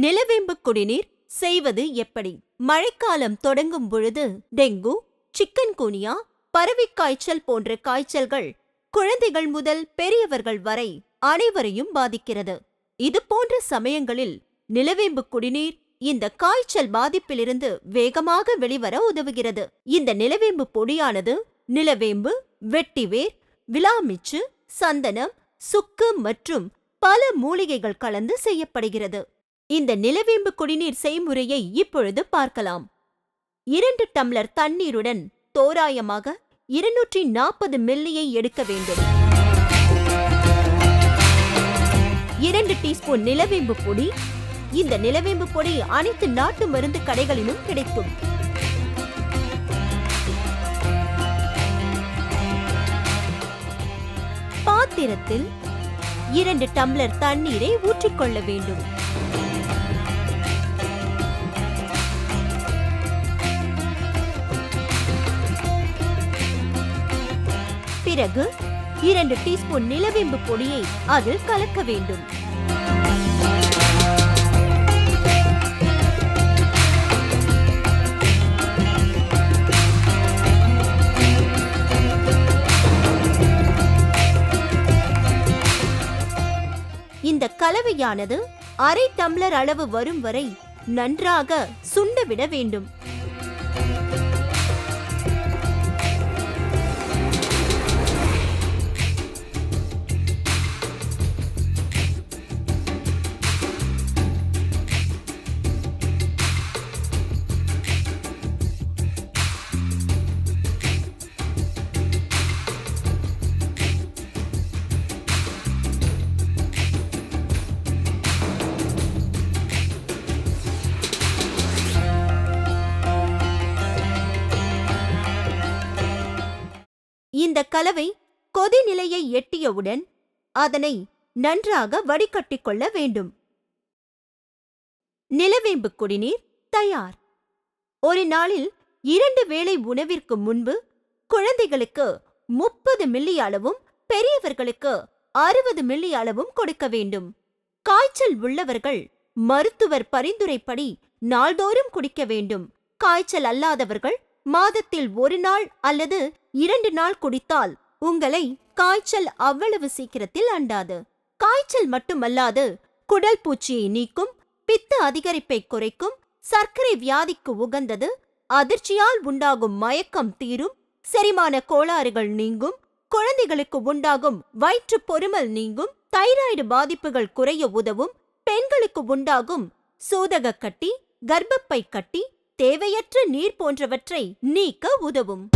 நிலவேம்பு குடிநீர் செய்வது எப்படி? மழைக்காலம் தொடங்கும் பொழுது டெங்கு சிக்கன்குனியா பறவைக் காய்ச்சல் போன்ற காய்ச்சல்கள் குழந்தைகள் முதல் பெரியவர்கள் வரை அனைவரையும் பாதிக்கிறது. இது போன்ற சமயங்களில் நிலவேம்பு குடிநீர் இந்த காய்ச்சல் பாதிப்பிலிருந்து வேகமாக வெளிவர உதவுகிறது. இந்த நிலவேம்பு பொடியானது நிலவேம்பு வெட்டிவேர் விலாமிச்சு சந்தனம் சுக்கு மற்றும் பல மூலிகைகள் கலந்து செய்யப்படுகிறது. இந்த நிலவேம்பு குடிநீர் செய்முறையை இப்பொழுது பார்க்கலாம். இரண்டு டம்ளர் தண்ணீருடன் தோராயமாக இருநூற்றி நாற்பது மில்லியை எடுக்க வேண்டும். இரண்டு டீஸ்பூன் நிலவேம்பு பொடி. இந்த நிலவேம்பு பொடி அனைத்து நாட்டு மருந்து கடைகளிலும் கிடைக்கும். பாத்திரத்தில் இரண்டு டம்ளர் தண்ணீரை ஊற்றிக்கொள்ள வேண்டும். பிறகு இரண்டு டீஸ்பூன் நிலவேம்பு பொடியை அதில் கலக்க வேண்டும். இந்த கலவையானது அரை டம்ளர் அளவு வரும் வரை நன்றாக சுண்டவிட வேண்டும். இந்த கலவை கொதிநிலையை எட்டியவுடன் அதனை நன்றாக வடிகட்டிக் கொள்ள வேண்டும். நிலவேம்பு குடிநீர் தயார். ஒரு நாளில் இரண்டு வேளை உணவிற்கு முன்பு குழந்தைகளுக்கு முப்பது மில்லி அளவும் பெரியவர்களுக்கு அறுபது மில்லி அளவும் கொடுக்க வேண்டும். காய்ச்சல் உள்ளவர்கள் மருத்துவர் பரிந்துரைப்படி நாள்தோறும் குடிக்க வேண்டும். காய்ச்சல் அல்லாதவர்கள் மாதத்தில் ஒரு நாள் அல்லது இரண்டு நாள் குடித்தால் உங்களை காய்ச்சல் அவ்வளவு சீக்கிரத்தில் அண்டாது. காய்ச்சல் மட்டுமல்லாது குடல் பூச்சியை நீக்கும் பித்த அதிகரிப்பை குறைக்கும் சர்க்கரை வியாதிக்கு உகந்தது அதிர்ச்சியால் உண்டாகும் மயக்கம் தீரும் செரிமான கோளாறுகள் நீங்கும் குழந்தைகளுக்கு உண்டாகும் வயிற்று பொறுமல் நீங்கும் தைராய்டு பாதிப்புகள் குறைய உதவும் பெண்களுக்கு உண்டாகும் சூதக கட்டி கர்ப்பப்பை கட்டி தேவையற்ற நீர் போன்றவற்றை நீக்க உதவும்.